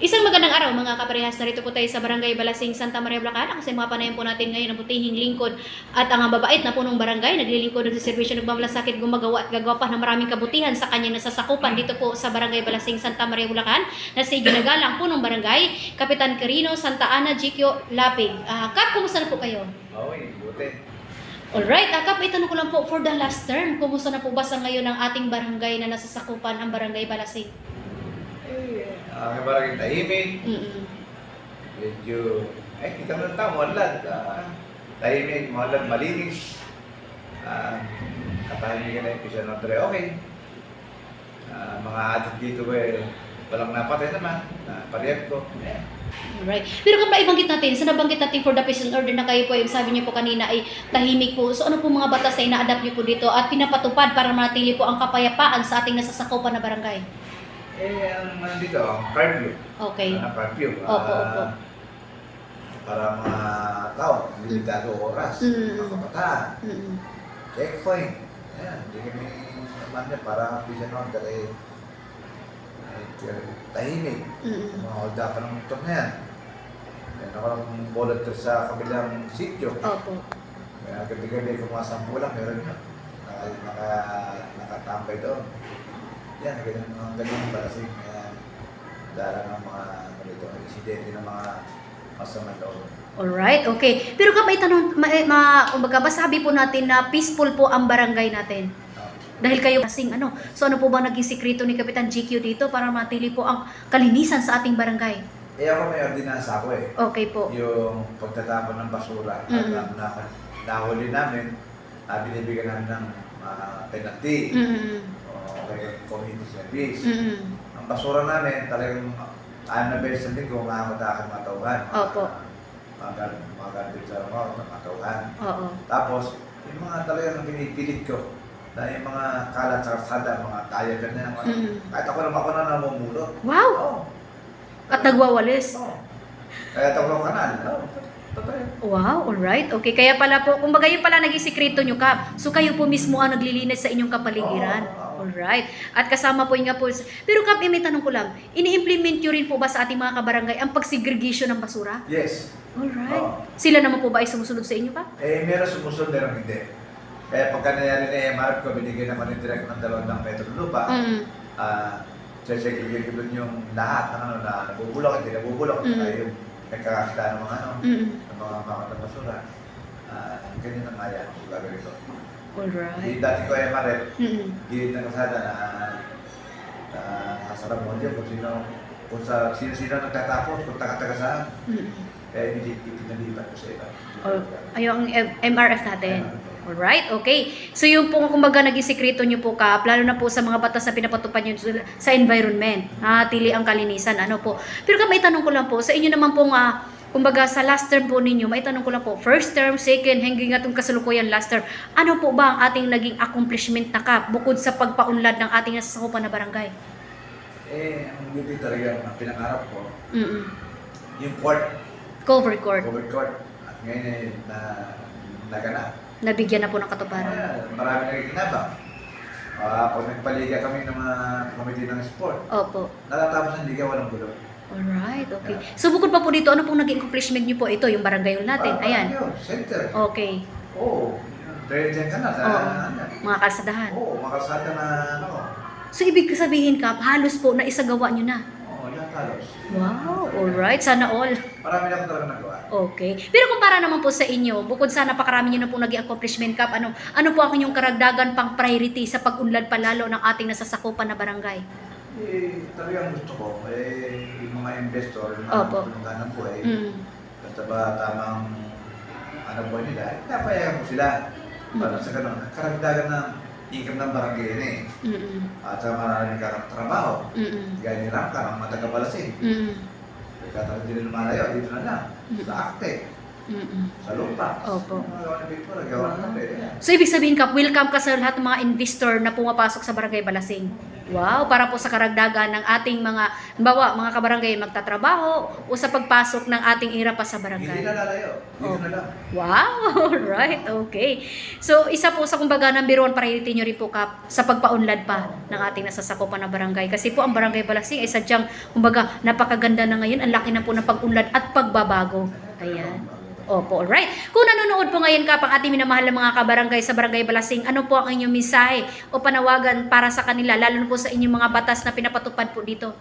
Isang magandang araw mga kaparehas. Narito po tayo sa Barangay Balasing, Santa Maria, Bulacan. Ang mga panayan po natin ngayon ang butihing lingkod at ang mababait na punong barangay. Naglilingkod, nagsiservisyo, nagmamalasakit, gumagawa at gagawa pa ng maraming kabutihan sa kanyang nasasakupan dito po sa Barangay Balasing, Santa Maria, Bulacan na si Ginagalang punong barangay, Kapitan Carino Santa Ana Gikyo Lapig. Ah, Kap, kumusta na po kayo? Okay, buti. Alright, uh, Kap, itanong ko lang po for the last term, kumusta na po ba sa ngayon ang ating barangay na nasasakupan ang Barangay Balasing? Eh, ang barangay tahimik. Mm-mm. Medyo, eh, kita mo ng tao, malad. Ah, tahimik, malad, malinis. Ah, katahimikan na yung Pisa Notre, okay. Ah, mga adik dito eh, walang napatay naman. Uh, parehab ko. Eh, Alright. Pero kung naibanggit natin, sa nabanggit natin for the peace and order na kayo po, yung sabi niyo po kanina ay tahimik po. So ano po mga batas na ina-adapt niyo po dito at pinapatupad para manatili po ang kapayapaan sa ating nasasakupan na barangay? Eh ang nandito, ang curfew. Okay. Ang curfew. Opo, opo. Para mga tao, limitado oras. Mm. Mga kabataan. Mm-mm. checkpoint. Ayan, hindi kami naman niya para bisa noon dahil tahimik. Mm-mm. Mga hold up ng motor na yan. Meron ako ng volunteer sa kabilang sityo. Opo. May gabi-gabi kung mga sampu lang, meron yun. Naka, naka, nakatambay doon. Yan, ganyan mga ganyan balasing. Kaya dala ng mga ganito, insidente ng mga masama loob. Alright, okay. Pero kung may tanong, ma, eh, ma, kumbaga, masabi po natin na peaceful po ang barangay natin. Ah, Dahil kayo kasing ano, so ano po ba naging sikreto ni Kapitan GQ dito para matili po ang kalinisan sa ating barangay? Eh ako may ordinansa ko eh. Okay po. yung pagtatapon ng basura at Mm. ang na, nahuli namin, uh, binibigyan namin ng uh, penalty Mm-mm. Kaya community service. Mm-mm. Ang basura namin, talagang alam na beses sa linggo, umahamot na aking mga tauhan. Opo. Mga, mga garbage sa mga mga tauhan. Oo. Tapos, yung mga talagang pinipilit ko, na yung mga kalat sa kalsada, mga taya ka na, mga, Mm. kahit ako naman ako na namumulot. Wow! Oo. At nagwawalis. Oo. Kaya tawag kanal. Oo. Totoo. Wow, alright. Okay, kaya pala po, kumbaga yun pala naging sikreto nyo, Kap. So kayo po mismo ang naglilinis sa inyong kapaligiran. Oo, oo. Alright. At kasama po yung nga po. Pero Kap, eh, may tanong ko lang, ini-implement nyo rin po ba sa ating mga kabarangay ang pagsegregation ng basura? Yes. Alright. Oo. Sila naman po ba ay sumusunod sa inyo, Kap? Eh, meron sumusunod, meron hindi. Kaya pagka nangyari na MRF ko, binigyan naman yung direct ng dalawang ng metro lupa. Mm. Ah, doon yung lahat ng ano na nabubulok, hindi nabubulok. Mm. Yung nagkakakita ng mga ano, Mm. ng mga mga ng basura. Ah, ganyan ang maya ang gagawin ko. Alright. Di dati ko MRF, Mm. gilid ng kasada na na nasa Ramondio kung sino kung sa sino-sino nagtatapos, kung taga-taga saan. Mm. Kaya hindi pinalipat ko sa iba. Or, ayun ang MRF natin. Alright, okay. So yung po kumbaga naging sikreto nyo po kap, lalo na po sa mga batas na pinapatupad nyo sa environment, ah, tili ang kalinisan, ano po. Pero kap, may tanong ko lang po, sa inyo naman pong, ah, kumbaga sa last term po ninyo, may tanong ko lang po, first term, second, hanggang atong kasalukuyan last term, ano po ba ang ating naging accomplishment na kap, bukod sa pagpaunlad ng ating nasasakupan na barangay? Eh, ang beauty talaga ang pinangarap ko, Mm yung court, Cover court, covered court. At ngayon eh, na naganap. Nabigyan na po ng katuparan. Kaya marami nakikinabang. Ah, pag nagpaliga kami ng mga committee ng sport, Opo. natatapos ang liga walang gulo. Alright, okay. So bukod pa po dito, ano pong naging accomplishment nyo po? Ito, yung barangay hall natin. Ah, Ayan. Yun, center. Okay. Oo. Very ka na sa Oo. ano. Mga kalsadahan. Oo, makasada na ano. So, ibig sabihin, Kap, halos po na isagawa nyo na. Oo, lahat halos. Wow, alright. Sana all. Marami na akong talaga nagawa. Okay. Pero kumpara naman po sa inyo, bukod sa napakarami nyo na pong naging accomplishment, Kap, ano, ano po ang inyong karagdagan pang priority sa pag-unlad palalo ng ating nasasakupan na barangay? Eh, talagang gusto ko, eh, yung mga investor, yung Opo. mga tulungan ng buhay, Mm. basta ba tamang ano buhay nila, napayagan ko sila. Para Mm. sa ganun, karagdagan ng income ng barangay yun eh. Mm-mm. At sa maraming trabaho, Mm-mm. gaya ni Ramka, ng mga taga-Balasing. Mm-mm. Nagkataon din lumalayo, dito na lang. Mm. Sa Acte, Mm-mm. sa Lupa. Opo. Mga gawa gawa ng. So, ibig sabihin, Kap, welcome ka sa lahat ng mga investor na pumapasok sa barangay Balasing. Wow, para po sa karagdagan ng ating mga, bawa, mga kabarangay magtatrabaho o sa pagpasok ng ating ira pa sa Hindi barangay. na lalayo. Dito Oh. na lang. Wow, right, okay. So, isa po sa kumbaga number one priority nyo rin po kap sa pagpaunlad pa ng ating nasasakupan na barangay. Kasi po ang barangay Balasing ay sadyang kumbaga napakaganda na ngayon. Ang laki na po ng pag-unlad at pagbabago. Ayan. Opo, alright. Kung nanonood po ngayon ka pang ating minamahal na mga kabarangay sa Barangay Balasing, ano po ang inyong mensahe o panawagan para sa kanila, lalo po sa inyong mga batas na pinapatupad po dito?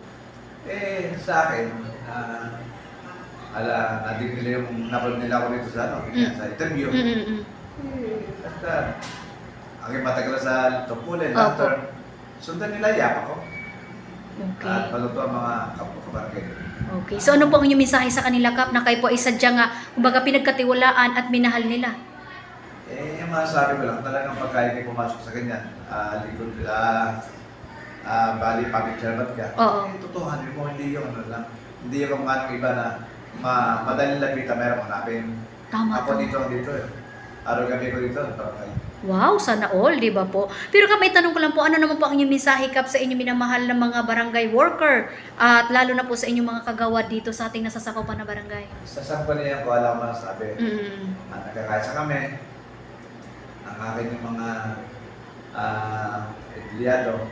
Eh, sa akin, ah, ala, natin nila yung napanood nila ako dito sa, ano, Mm. sa interview. Mm-mm. Eh, basta, ang matagal sa tungkulin, after, sundan nila yap ako. Okay. At maluto ang mga kapakabarangay nila. Okay. So ano po ang inyong mensahe sa kanila, Kap, na kayo po ay sadyang nga, kumbaga pinagkatiwalaan at minahal nila? Eh, yung masasabi ko lang, talagang pagkain kayo pumasok sa kanya, ah, likod, ah, ah, bali, public servant ka. Oo. Eh, totohanin mo, hindi yung ano lang, hindi yung kamukha ng iba na ma madaling lapitan, meron hanapin. Tama Ako to. dito, dito eh. Araw-gabi ko dito, barangay. Wow, sana all, di ba po? Pero Kap, may tanong ko lang po, ano naman po ang inyong mensahe, Kap, sa inyong minamahal na mga barangay worker at lalo na po sa inyong mga kagawad dito sa ating nasasakupan na barangay? Sa sampaniyan ko, alam mo na sabi, Mm. ah, nagkakaisa kami, ang akin yung mga ah, empleyado,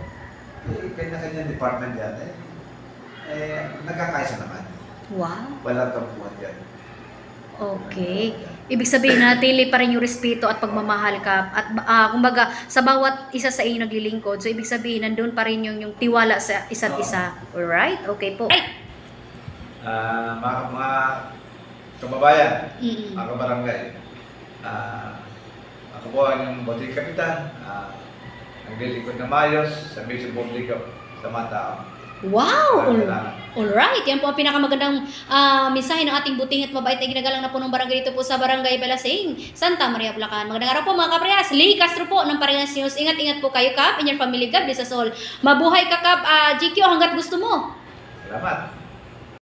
eh, kanya-kanya department yan, eh, eh, nagkakaisa naman. Wow. Walang tampuhan yan. Okay. Ibig sabihin na tili pa rin yung respeto at pagmamahal ka at ah, kumbaga sa bawat isa sa inyo naglilingkod. So ibig sabihin nandun pa rin yung, yung tiwala sa isa't isa. Alright? Okay po. Ay! Ah, mga, mga kababayan, Mm-mm. mga kabarangay, ah, ako po ang yung boting kapitan, ah, naglilingkod na mayos sa misyo publiko sa mga tao. Wow! All, alright. Yan po ang pinakamagandang ah, mensahe ng ating buting at mabait na ginagalang na punong barangay dito po sa Barangay Balasing, Santa Maria, Bulacan. Magandang araw po mga kapriyas. Lee Castro po ng Paringas News. Ingat-ingat po kayo, Kap, and your family. God bless us all. Mabuhay ka, Kap. Ah, GQ hanggat gusto mo. Salamat.